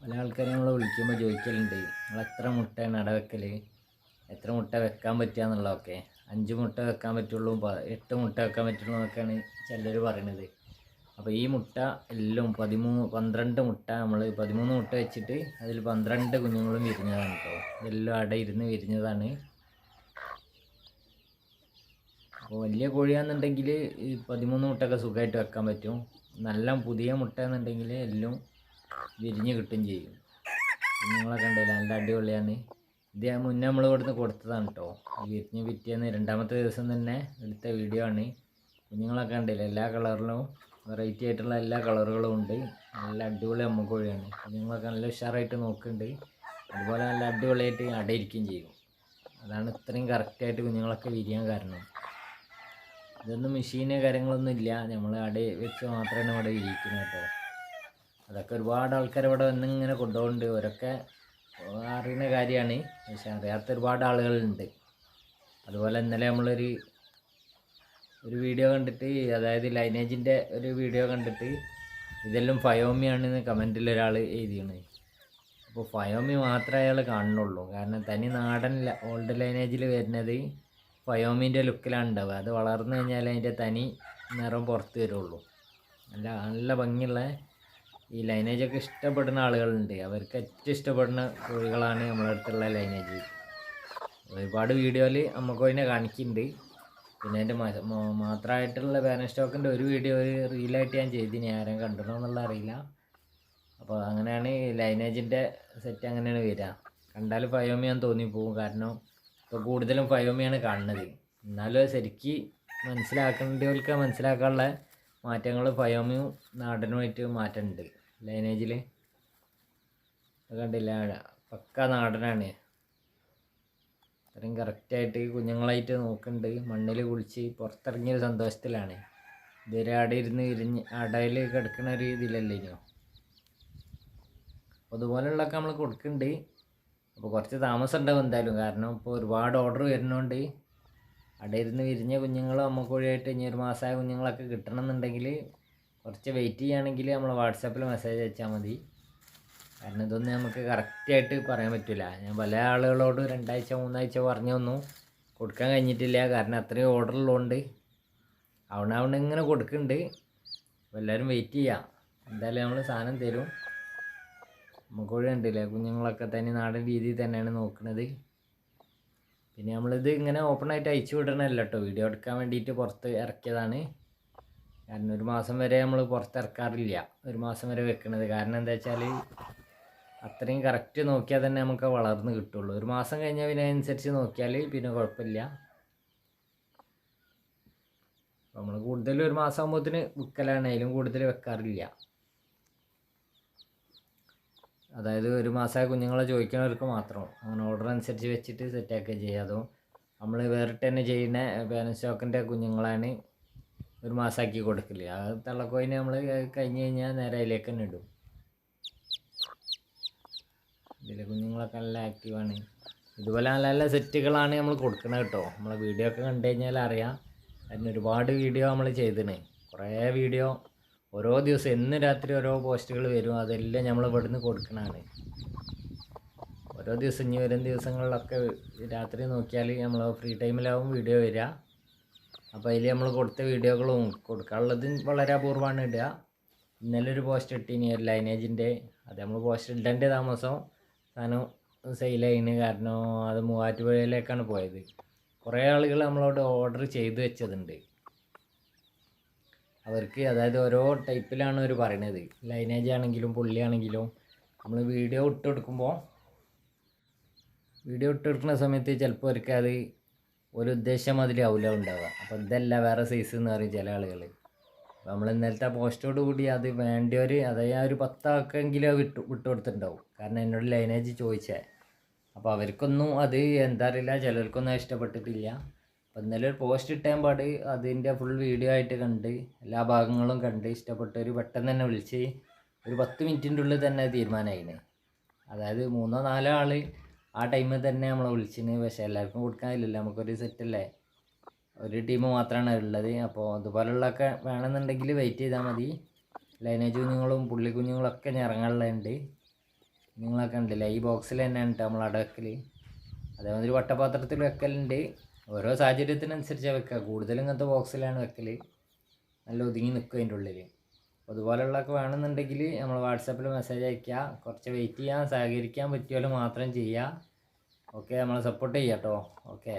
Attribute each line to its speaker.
Speaker 1: പല ആൾക്കാരും നമ്മളെ വിളിക്കുമ്പോൾ ചോദിക്കലുണ്ട് നിങ്ങൾ എത്ര മുട്ട അട വെക്കൽ എത്ര മുട്ട വെക്കാൻ പറ്റുക എന്നുള്ളതൊക്കെ? അഞ്ച് മുട്ട വെക്കാൻ പറ്റുള്ളൂ എട്ട് മുട്ട വെക്കാൻ പറ്റുള്ളൂ എന്നൊക്കെയാണ് ചിലർ പറയണത്. അപ്പോൾ ഈ മുട്ട എല്ലാം പതിമൂന്ന് പന്ത്രണ്ട് മുട്ട നമ്മൾ പതിമൂന്ന് മുട്ട വെച്ചിട്ട് അതിൽ പന്ത്രണ്ട് കുഞ്ഞുങ്ങളും വിരിഞ്ഞതാണ് കേട്ടോ ഇതെല്ലാം അട ഇരുന്ന് വിരിഞ്ഞതാണ്. അപ്പോൾ വലിയ കോഴിയാണെന്നുണ്ടെങ്കിൽ ഈ പതിമൂന്ന് മുട്ടയൊക്കെ സുഖമായിട്ട് വെക്കാൻ പറ്റും. നല്ല പുതിയ മുട്ട എന്നുണ്ടെങ്കിൽ എല്ലാം വിരിഞ്ഞ് കിട്ടുകയും ചെയ്യും. കുഞ്ഞുങ്ങളൊക്കെ കണ്ടില്ല നല്ല അടിപൊളിയാണ്. ഇത് ഞാൻ മുന്നേ നമ്മൾ ഇവിടുന്ന് കൊടുത്തതാണ് കേട്ടോ വിരിഞ്ഞ് പിറ്റേന്ന് രണ്ടാമത്തെ ദിവസം തന്നെ എടുത്ത വീഡിയോ ആണ്. കുഞ്ഞുങ്ങളൊക്കെ കണ്ടില്ല എല്ലാ കളറിലും വെറൈറ്റി ആയിട്ടുള്ള എല്ലാ കളറുകളും ഉണ്ട്. നല്ല അടിപൊളി അമ്മക്കോഴിയാണ് കുഞ്ഞുങ്ങളൊക്കെ നല്ല ഉഷാറായിട്ട് നോക്കുന്നുണ്ട്. അതുപോലെ നല്ല അടിപൊളിയായിട്ട് അടയിരിക്കുകയും ചെയ്യും. അതാണ് ഇത്രയും കറക്റ്റായിട്ട് കുഞ്ഞുങ്ങളൊക്കെ വിരിയാൻ കാരണം. ഇതൊന്നും മെഷീന് കാര്യങ്ങളൊന്നും ഇല്ല. നമ്മൾ അട വെച്ച് മാത്രമാണ് ഇവിടെ വിരിക്കുന്നത് കേട്ടോ അതൊക്കെ ഒരുപാട് ആൾക്കാർ ഇവിടെ വന്ന് ഇങ്ങനെ കൊണ്ടുപോകുന്നുണ്ട്. അവരൊക്കെ അറിയുന്ന കാര്യമാണ്. പക്ഷെ അറിയാത്ത ഒരുപാട് ആളുകളുണ്ട്. അതുപോലെ ഇന്നലെ നമ്മളൊരു ഒരു വീഡിയോ കണ്ടിട്ട് അതായത് ലൈനേജിന്റെ ഒരു വീഡിയോ കണ്ടിട്ട് ഇതെല്ലാം ഫയോമിയാണെന്ന് കമന്റിൽ ഒരാൾ എഴുതിയാണ്. അപ്പോൾ ഫയോമി മാത്രമേ അയാൾ കാണുന്നുള്ളൂ. കാരണം തനി നാടൻ ഓൾഡ് ലൈനേജിൽ വരുന്നത് ഫയോമിന്റെ ലുക്കിലാണ് ഉണ്ടാവുക. അത് വളർന്നു കഴിഞ്ഞാൽ അതിന്റെ തനി നിറം പുറത്ത് വരുള്ളൂ. നല്ല നല്ല ഭംഗിയുള്ള ഈ ലൈനേജൊക്കെ ഇഷ്ടപ്പെടുന്ന ആളുകളുണ്ട്. അവർക്ക് ഏറ്റവും ഇഷ്ടപ്പെടുന്ന കോഴികളാണ് നമ്മുടെ അടുത്തുള്ള ലൈനേജ് ഒരുപാട് വീഡിയോയിൽ അമ്മക്കോയിനെ കാണിക്കുന്നുണ്ട്. പിന്നെ എന്റെ മാത്രമായിട്ടുള്ള ബാനർ സ്റ്റോക്കിന്റെ ഒരു വീഡിയോ ഒരു റീലായിട്ട് ഞാൻ ചെയ്തിന്. ആരും കണ്ടിട്ടോ എന്നുള്ള അറിയില്ല. അപ്പോൾ അങ്ങനെയാണ് ലൈനേജിന്റെ സെറ്റ് അങ്ങനെയാണ് വരിക. കണ്ടാൽ ഫയോമിയാന്ന് തോന്നിപ്പോവും കാരണം ഇപ്പോൾ കൂടുതലും ഫയോമിയാണ് കാണുന്നത്. എന്നാലും ശരിക്ക് മനസ്സിലാക്കേണ്ടവർക്ക് മനസ്സിലാക്കാനുള്ള മാറ്റങ്ങൾ ഫയോമിയും നാടനുമായിട്ട് മാറ്റമുണ്ട്. ലൈനേജിൽ കണ്ടില്ല. പക്ക നാടനാണ്. അത്രയും കറക്റ്റായിട്ട് കുഞ്ഞുങ്ങളായിട്ട് നോക്കുന്നുണ്ട് മണ്ണിൽ കുളിച്ച് പുറത്തിറങ്ങിയൊരു സന്തോഷത്തിലാണ്. ഇതുവരെ അവിടെ ഇരുന്ന് ഇരിഞ്ഞ് അടയിൽ കിടക്കുന്ന ഒരു ഇതിലല്ലേ ഇനിയോ? അപ്പോൾ അതുപോലെയുള്ളതൊക്കെ നമ്മൾ കൊടുക്കുന്നുണ്ട് അപ്പോൾ കുറച്ച് താമസം ഉണ്ടാവും എന്തായാലും. കാരണം ഇപ്പോൾ ഒരുപാട് ഓർഡർ വരുന്നതുകൊണ്ട് അവിടെ ഇരുന്ന് വിരിഞ്ഞ കുഞ്ഞുങ്ങൾ അമ്മക്കോഴിയായിട്ട് ഇനി ഒരു മാസമായ കുഞ്ഞുങ്ങളൊക്കെ കിട്ടണമെന്നുണ്ടെങ്കിൽ കുറച്ച് വെയിറ്റ് ചെയ്യുകയാണെങ്കിൽ നമ്മൾ വാട്സാപ്പിൽ മെസ്സേജ് അയച്ചാൽ മതി. കാരണം ഇതൊന്നും നമുക്ക് കറക്റ്റായിട്ട് പറയാൻ പറ്റില്ല ഞാൻ പല ആളുകളോട് രണ്ടാഴ്ച മൂന്നാഴ്ച പറഞ്ഞൊന്നും കൊടുക്കാൻ കഴിഞ്ഞിട്ടില്ല. കാരണം അത്രയും ഓർഡർ ഉള്ളതുകൊണ്ട് അവിടെ അവിടെ ഇങ്ങനെ കൊടുക്കുന്നുണ്ട് എല്ലാവരും വെയിറ്റ് ചെയ്യാം. എന്തായാലും നമ്മൾ സാധനം തരും. നമുക്കോഴി കണ്ടില്ലേ? കുഞ്ഞുങ്ങളൊക്കെ തന്നെ നാടൻ രീതിയിൽ തന്നെയാണ് നോക്കുന്നത് പിന്നെ നമ്മളിത് ഇങ്ങനെ ഓപ്പണായിട്ട് അയച്ചു വിടണമല്ലോ കേട്ടോ വീഡിയോ എടുക്കാൻ വേണ്ടിയിട്ട് പുറത്ത് ഇറക്കിയതാണ്. കാരണം ഒരു മാസം വരെ നമ്മൾ പുറത്തിറക്കാറില്ല. ഒരു മാസം വരെ വെക്കണത്. കാരണം എന്താ വെച്ചാൽ അത്രയും കറക്റ്റ് നോക്കിയാൽ തന്നെ നമുക്ക് വളർന്ന് കിട്ടുള്ളൂ. ഒരു മാസം കഴിഞ്ഞാൽ പിന്നെ അതിനനുസരിച്ച് നോക്കിയാൽ പിന്നെ കുഴപ്പമില്ല. നമ്മൾ കൂടുതലും ഒരു മാസം ആകുമ്പോഴത്തിന് വിൽക്കലാണ് അതിലും കൂടുതൽ വെക്കാറില്ല. അതായത് ഒരു മാസമായ കുഞ്ഞുങ്ങളെ ചോദിക്കുന്നവർക്ക് മാത്രം. അങ്ങനെ ഓർഡർ അനുസരിച്ച് വെച്ചിട്ട് സെറ്റാക്കുക ചെയ്യുക അതും നമ്മൾ വേറിട്ട് തന്നെ ചെയ്യുന്ന പേരൻസ് സ്റ്റോക്കിന്റെ കുഞ്ഞുങ്ങളാണ്. ഒരു മാസമാക്കി കൊടുക്കില്ല? ആ തള്ളക്കോയിനെ നമ്മൾ കഴിഞ്ഞ് കഴിഞ്ഞാൽ നേരെ അതിലേക്ക് തന്നെ ഇടും. ഇതിലെ കുഞ്ഞുങ്ങളൊക്കെ നല്ല ആക്റ്റീവാണ്. ഇതുപോലെ നല്ല നല്ല സെറ്റുകളാണ് നമ്മൾ കൊടുക്കുന്നത് കേട്ടോ. നമ്മളെ വീഡിയോ ഒക്കെ കണ്ടു കഴിഞ്ഞാൽ അറിയാം. അതിന് ഒരുപാട് വീഡിയോ നമ്മൾ ചെയ്തിന്. കുറേ വീഡിയോ. ഓരോ ദിവസം എന്ന് രാത്രി ഓരോ പോസ്റ്റുകൾ വരും. അതെല്ലാം നമ്മൾ ഇവിടുന്ന് കൊടുക്കണതാണ് ഓരോ ദിവസം ഇനി വരും ദിവസങ്ങളിലൊക്കെ രാത്രി നോക്കിയാൽ നമ്മൾ ഫ്രീ ടൈമിലാവും വീഡിയോ വരിക. അപ്പോൾ അതിൽ നമ്മൾ കൊടുത്ത വീഡിയോകളും കൊടുക്കാനുള്ളത് വളരെ അപൂർവമാണ് ഇടുക. ഇന്നലെ ഒരു പോസ്റ്റ് ഇട്ടിനി ഒരു ലൈനേജിന്റെ അത് നമ്മൾ പോസ്റ്റ് ഇടേണ്ട താമസം സാധനം സെയിലായിന് കാരണം അത് മൂവാറ്റുപുഴയിലേക്കാണ് പോയത്. കുറേ ആളുകൾ നമ്മളോട് ഓർഡർ ചെയ്ത് വെച്ചതുണ്ട്. അവർക്ക് അതായത് ഓരോ ടൈപ്പിലാണ് അവർ പറയണത്. ലൈനേജ് ആണെങ്കിലും പുള്ളിയാണെങ്കിലും നമ്മൾ വീഡിയോ ഇട്ട് കൊടുക്കുമ്പോൾ വീഡിയോ ഇട്ട് കൊടുക്കുന്ന സമയത്ത് ചിലപ്പോൾ അവർക്ക് അത് ഒരു ഉദ്ദേശം അതിലാവില്ല ഉണ്ടാവുക. അപ്പോൾ ഇതല്ല വേറെ സൈസ് എന്ന് പറയും ചില ആളുകൾ അപ്പോൾ നമ്മൾ ഇന്നലത്തെ പോസ്റ്റോട് കൂടി അത് വേണ്ടിയവർ അതായത് ഒരു പത്താക്കെങ്കിലും വിട്ടു വിട്ടു കൊടുത്തിട്ടുണ്ടാവും. കാരണം എന്നോട് ലൈനേജ് ചോദിച്ചേ. അപ്പോൾ അവർക്കൊന്നും അത് എന്താ അറിയില്ല ചിലർക്കൊന്നും ഇഷ്ടപ്പെട്ടിട്ടില്ല. അപ്പോൾ ഇന്നലെ ഒരു പോസ്റ്റ് ഇട്ടാൻ പാട് അതിന്റെ ഫുൾ വീഡിയോ ആയിട്ട് കണ്ട് എല്ലാ ഭാഗങ്ങളും കണ്ട് ഇഷ്ടപ്പെട്ടവർ പെട്ടെന്ന് തന്നെ വിളിച്ച് ഒരു പത്ത് മിനിറ്റിന്റെ ഉള്ളിൽ തന്നെ തീരുമാനമായിന് അതായത് മൂന്നോ നാലോ ആൾ ആ ടൈമിൽ തന്നെ നമ്മളെ വിളിച്ചിന്. പക്ഷേ എല്ലാവർക്കും കൊടുക്കാനില്ലല്ലോ നമുക്കൊരു സെറ്റല്ലേ ഒരു ടീം മാത്രമാണ് ഉള്ളത്. അപ്പോൾ അതുപോലുള്ളതൊക്കെ വേണമെന്നുണ്ടെങ്കിൽ വെയിറ്റ് ചെയ്താൽ മതി. ലൈനേജ് കുഞ്ഞുങ്ങളും പുള്ളി കുഞ്ഞുങ്ങളൊക്കെ ഞറങ്ങളുണ്ട് നിങ്ങളൊക്കെ ഉണ്ടല്ലേ ഈ ബോക്സിൽ തന്നെയാണ് കേട്ടോ നമ്മൾ അട വെക്കൽ അതേമാതിരി വട്ടപാത്രത്തിൽ വെക്കലുണ്ട്. ഓരോ സാഹചര്യത്തിനനുസരിച്ചാണ് വെക്കുക കൂടുതലും ഇങ്ങനത്തെ ബോക്സിലാണ് വെക്കൽ നല്ല ഒതുങ്ങി നിൽക്കും അതിന്റെ ഉള്ളിൽ അതുപോലെയുള്ളതൊക്കെ വേണമെന്നുണ്ടെങ്കിൽ നമ്മൾ വാട്സാപ്പിൽ മെസ്സേജ് അയയ്ക്കുക കുറച്ച് വെയിറ്റ് ചെയ്യാൻ സഹകരിക്കാൻ പറ്റിയാലും മാത്രം ചെയ്യുക ഓക്കെ നമ്മളെ സപ്പോർട്ട് ചെയ്യാം കേട്ടോ ഓക്കെ